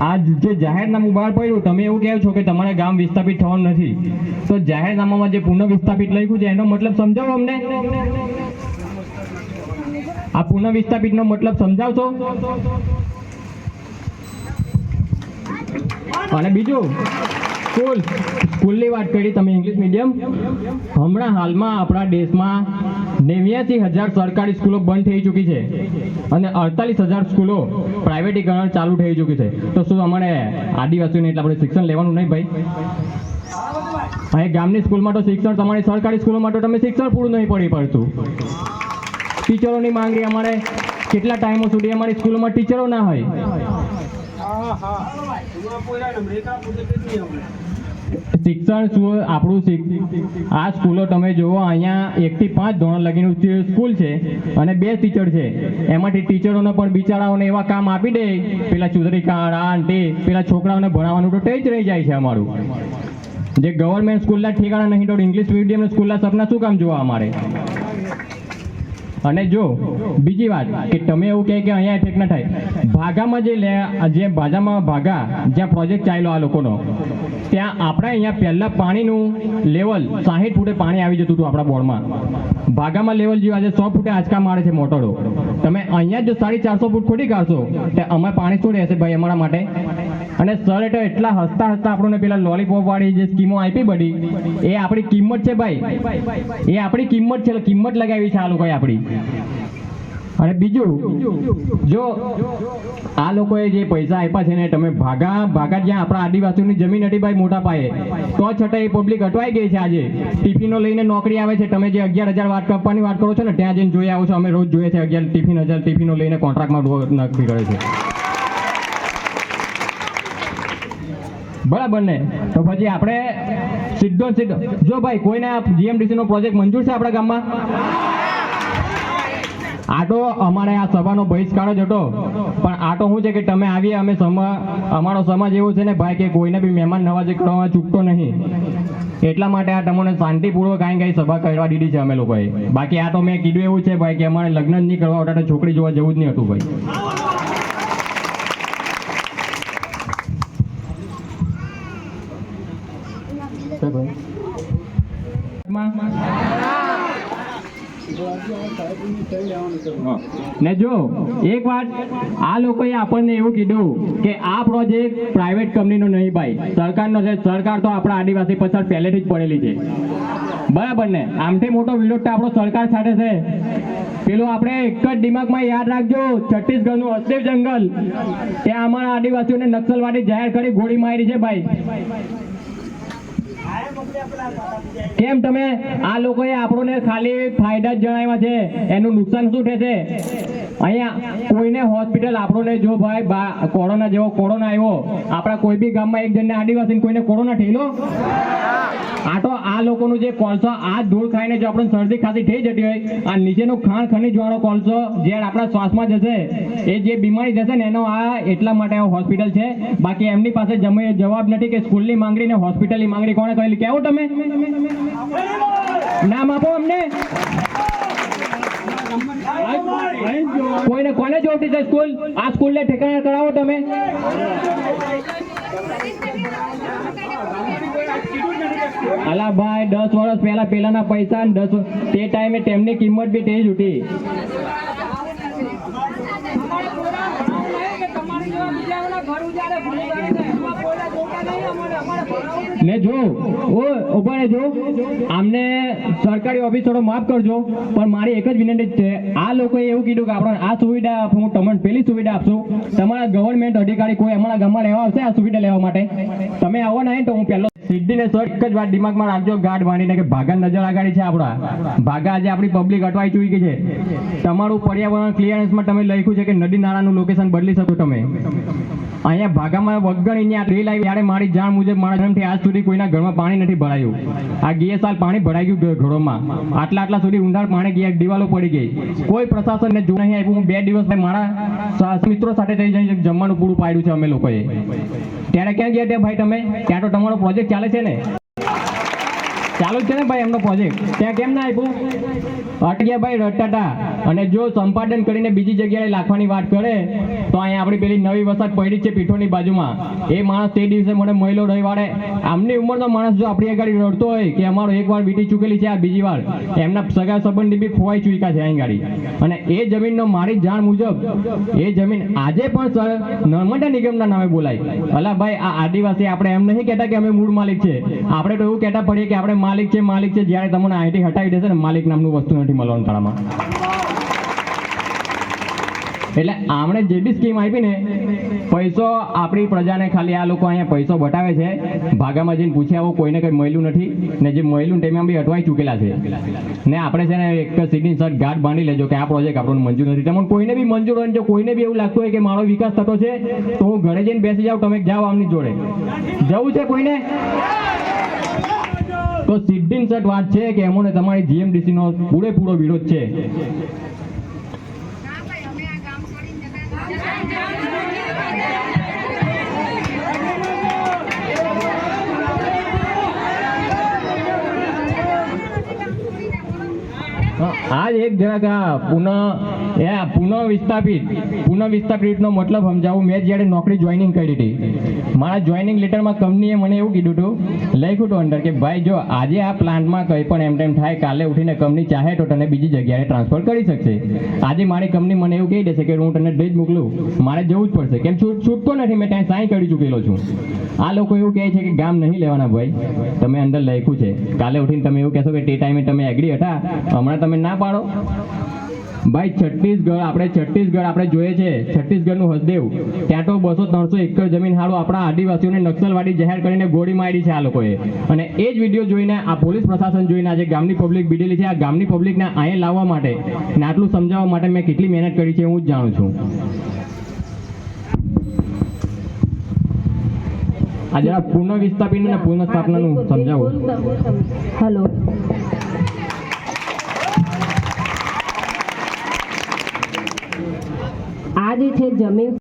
આ જે જાહેરનામું બહાર પડ્યું, તમે એવું કહો છો કે તમારે ગામ વિસ્થાપિત થવાનું નથી. તો જાહેરનામામાં જે પુનઃ વિસ્થાપિત લખ્યું છે, એનો મતલબ સમજાવો અમને. આ પુનઃ વિસ્થાપિતનો મતલબ સમજાવશો? અને બીજું? સ્કૂલ સ્કૂલની વાત કરી તમે ઇંગ્લિશ મીડિયમ હમણાં હાલમાં આપણા દેશમાં નેવ્યાસી હજાર સરકારી સ્કૂલો બંધ થઈ ચૂકી છે અને અડતાલીસ હજાર સ્કૂલો પ્રાઇવેટીકરણ ચાલુ થઈ ચૂકી છે. તો શું અમારે આદિવાસીઓને એટલે આપણે શિક્ષણ લેવાનું નહીં ભાઈ? અહીં ગામની સ્કૂલમાં તો શિક્ષણ તમારી સરકારી સ્કૂલોમાં તો તમે શિક્ષણ પૂરું નહીં પડી પડતું. ટીચરોની માંગણી અમારે કેટલા ટાઈમો સુધી અમારી સ્કૂલોમાં ટીચરો ના હોય? શિક્ષણ શું આપણું આ સ્કૂલો તમે જુઓ, અહીંયા એકથી પાંચ ધોરણ લગીનું સ્કૂલ છે અને બે ટીચર છે. એમાંથી ટીચરોને પણ બિચારાઓને એવા કામ આપી દે. પેલા ચૂંટણી કાળ આ તે પેલા છોકરાઓને ભણાવવાનું તો ટેચ રહી જાય છે અમારું. જે ગવર્મેન્ટ સ્કૂલના ઠેકાણા નહીં, તો ઇંગ્લિશ મીડિયમ સ્કૂલના સપના શું કામ જોવા અમારે? અને જો, બીજી વાત કે તમે એવું કહે કે અહીંયા એફેક્ટ ન થાય. ભાગામાં જે લે જે ભાજામાં ભાગા, જ્યાં પ્રોજેક્ટ ચાલ્યો આ લોકોનો. ત્યાં આપણે અહીંયા પહેલાં પાણીનું લેવલ સાહીઠ ફૂટે પાણી આવી જતું હતું આપણા બોર્ડમાં ભાગામાં લેવલ જેવું આજે સો ફૂટે આંચકા મારે છે મોટરો. તમે અહીંયા જો સાડી ચારસો ફૂટ ખોટી કાઢશો, તો અમે પાણી શું રહેશે ભાઈ અમારા માટે? અને સર એટલે એટલા હસતા હસતા આપણને પેલા લોલીપોપ વાળી જે સ્કીમો આપી બધી, એ આપણી કિંમત છે ભાઈ. એ આપણી કિંમત છે કિંમત લગાવી છે આ લોકોએ આપણી. અને બીજું, જો આ લોકોએ જે પૈસા આપ્યા છે ને, તમે ભાગા ભાગા જ્યાં આપણા આદિવાસીઓની જમીન હતી ભાઈ મોટા પાયે, તો છતાં એ પબ્લિક અટવાઈ ગઈ છે આજે. ટિફિનો લઈને નોકરી આવે છે, તમે જે અગિયાર હજાર વાત કાપવાની વાત કરો છો ને, ત્યાં જઈને જોઈ આવો છો, અમે રોજ જોઈએ છે અગિયાર, ટિફિન હજાર, ટિફિનો લઈને કોન્ટ્રાક્ટમાં નોકરી કરે છે. બરાબર ને? તો પછી આપણે સીધો સીધો, જો ભાઈ કોઈને જીએમડીસી નો પ્રોજેક્ટ મંજૂર છે આપણા ગામમાં? આ તો અમારે આ સભાનો બહિષ્કાર જ હતો. પણ આ તો શું છે કે તમે આવીએ, અમે અમારો સમાજ એવો છે ને ભાઈ કે કોઈને બી મહેમાન નવાજી કરવામાં ચૂકતો નહીં. એટલા માટે આ તમને શાંતિપૂર્વક કાંઈ કાંઈ સભા કરવા દીધી છે અમે લોકોએ. બાકી આ તો મેં કીધું એવું છે ભાઈ કે અમારે લગ્ન જ નહીં કરવા હોતા છોકરી જોવા જવું જ નહીં હતું ભાઈ. તો ને જો, એક વાત, આ લોકોએ આપણને એવું કીધું કે આ પ્રોજેક્ટ પ્રાઇવેટ કંપનીનો નહીં ભાઈ. સરકારનો છે, સરકાર તો આપણા આદિવાસી પછાડ પહેલેથી જ પડેલી છે. બરાબર ને? આમથી મોટો વિરોધ તો આપણો સરકાર સાથે છે. પેલું આપણે એક જ દિમાગમાં યાદ રાખજો, છત્તીસગઢનું અસલીફ જંગલ. ત્યાં અમારા આદિવાસીઓને નક્સલવાદી જાહેર કરી ગોળી મારી છે ભાઈ. કેમ તમે આ લોકોએ આપણને ખાલી ફાયદા જ જણાવ્યા છે? એનું નુકસાન શું થશે? અહીંયા કોઈને હોસ્પિટલ આપણને જો ભાઈ કોરોના જેવો કોરોના આવ્યો, આપણા કોઈ બી ગામમાં એક જણને આદિવાસી કોઈને કોરોના થયેલો આ તો આ લોકોનું જે કોલસો, આ ધૂળ ખાઈને જો આપણને શરદી ખાંસી થઈ જતી હોય, આ નીચેનું ખાણ ખનીજ વાળો કોલસો જે આપણા શ્વાસમાં જશે, એ જે બીમારી જશે ને, એનો આ એટલા માટે હોસ્પિટલ છે. બાકી એમની પાસે જવાબ નથી કે સ્કૂલની માંગણી ને હોસ્પિટલની માંગણી કોણે કરેલી. કેવો તમે? નામ આપો અમને. કોઈને કોને જોડતી છે સ્કૂલ? આ સ્કૂલને ઠેકાણા કરાવો તમે. અલા ભાઈ, દસ વર્ષ પહેલા પેલાના પૈસા દસ તે ટાઈમે તેમની કિંમત બી તે જ હતી ને જો, ઓ, ઊભા રહેજો આમને સરકારી ઓફિસરો માફ કરજો, પણ મારી એક જ વિનંતી છે. આ લોકોએ એવું કીધું કે આપણે આ સુવિધા હું તમને પેલી સુવિધા આપશું. તમારા ગવર્મેન્ટ અધિકારી કોઈ અમારા ગામમાં રહેવા આવશે આ સુવિધા લેવા માટે. તમે આવો ને તો હું પહેલો સિદ્ધિ ને સર એક જ વાત દિમાગમાં રાખજો, ગાઢ વાણીને કે ભાગા નજર આગાડી છે આપણા. ભાગા આજે આપણી પબ્લિક અટવાઈ ચૂકી છે. તમારું પર્યાવરણ ક્લિયરન્સમાં તમે લખ્યું છે કે નદી નાળાનું લોકેશન બદલી શકો તમે. અહીંયા ભાગામાં વગણ આ રેલ આવી મારી જાણ મુજબ મારા જન્મથી આજ સુધી કોઈના ઘરમાં પાણી નથી ભરાયું. આ ગયા સાલ પાણી ભરાઈ ગયું ઘરોમાં આટલા આટલા સુધી ઊંડાણ પાણી ગયા દિવાલો પડી ગઈ. કોઈ પ્રશાસનને જો નહીં આપ્યું. હું બે દિવસ મારા મિત્રો સાથે થઈ જઈને જમવાનું પૂરું પાડ્યું છે અમે લોકોએ. ત્યારે ક્યાં ગયા ત્યાં ભાઈ તમે? ત્યાં તો તમારો પ્રોજેક્ટ ચાલે છે ને? ચાલુ છે ને ભાઈ એમનો પ્રોજેક્ટ ત્યાં કેમ ના આપ્યું? અટક્યા ભાઈ રટાટા અને જો સંપાદન કરીને બીજી જગ્યાએ લાખવાની વાત કરે, તો અહીંયા આપણી પેલી નવી વસાત પડી છે પીઠોની બાજુમાં. એ માણસ તે દિવસે મને મહિલો રવિવારે. આમની ઉંમરનો માણસ જો આપણી આગળ રડતો હોય કે અમારો એક વાર વીટી ચૂકેલી છે આ બીજી વાર, એમના સગા સંબંધી બી ખોવાઈ ચૂક્યા છે અહીં ગાડી. અને એ જમીનનો મારી જાણ મુજબ, એ જમીન આજે પણ સર નર્મદા નિગમના નામે બોલાય. અલા ભાઈ, આ આદિવાસી આપણે એમ નહીં કહેતા કે અમે મૂળ માલિક છે. આપણે તો એવું કહેતા પડીએ કે આપણે માલિક છે માલિક છે, જ્યારે તમને આઈટી હટાવી દેશે ને માલિક નામનું વસ્તુ નથી મળવાનું તારામાં એટલે આમણે જે બી સ્કીમ આપી ને, પૈસો આપણી પ્રજાને ખાલી આ લોકો અહીંયા પૈસો બતાવે છે, ભાગામાં જઈને પૂછ્યા આવો કોઈને કંઈ મળ્યું નથી, ને જે મળ્યું ને તેમાં બી અટવાઈ ચૂકેલા છે. ને આપણે છે ને એક સીધી સર ગાઢ બાંધી લેજો કે આ પ્રોજેક્ટ આપણને મંજૂર નથી. તમને કોઈને બી મંજૂર હોય જો કોઈને બી એવું લાગતું હોય કે મારો વિકાસ થતો છે, તો હું ઘરે જઈને બેસી જાઉં, તમે જાઓ આમની જોડે. જવું છે કોઈને? તો સીધી શર્ટ વાત છે કે એમોને તમારી જીએમડીસી નો પૂરેપૂરો વિરોધ છે. ના ભાઈ, અમે જતા હા, આ જ એક જરાક આ પુનઃ એ પુનઃ વિસ્થાપિત પુનઃ વિસ્થાપિતનો મતલબ સમજાવું. મેં જ્યારે નોકરી જોઈનિંગ કરી હતી મારા જોઈનિંગ લેટરમાં કંપનીએ મને એવું કીધું હતું લખ્યું હતું અંદર કે ભાઈ જો આજે આ પ્લાન્ટમાં કંઈ પણ એમ તેમ થાય કાલે ઉઠીને કંપની ચાહે તો તને બીજી જગ્યાએ ટ્રાન્સફર કરી શકશે. આજે મારી કંપની મને એવું કહી દેશે કે હું તને ડેજ મોકલું. મારે જવું જ પડશે. કેમ છૂટ છૂટતો નથી મેં ત્યાં સાઈન કરી ચૂકેલો છું. આ લોકો એવું કહે છે કે ગામ નહીં લેવાના ભાઈ. તમે અંદર લખ્યું છે. કાલે ઉઠીને તમે એવું કહેશો કે તે ટાઈમે તમે એગ્રી હતા. હમણાં તમે ના પાડો? ભાઈ, છત્તીસગઢ, આપણે છત્તીસગઢ આપણે જોઈએ છે. છત્તીસગઢનું હસદેવ. ત્યાં તો બસો ત્રણસો એકર જમીન હારું આપણા આદિવાસીઓને નક્સલવાડી જાહેર કરીને ગોળી મારી છે આ લોકોએ. અને એ જ વીડિયો જોઈને આ પોલીસ પ્રશાસન જોઈને આજે ગામની પબ્લિક બીડેલી છે. આ ગામની પબ્લિકને અહીંયા લાવવા માટે ને આટલું સમજાવવા માટે મેં કેટલી મહેનત કરી છે હું જ જાણું છું. આ જરા પુનઃ વિસ્થાપિત અને પુનઃ સ્થાપનાનું સમજાવો. હેલો. આ છે જમીન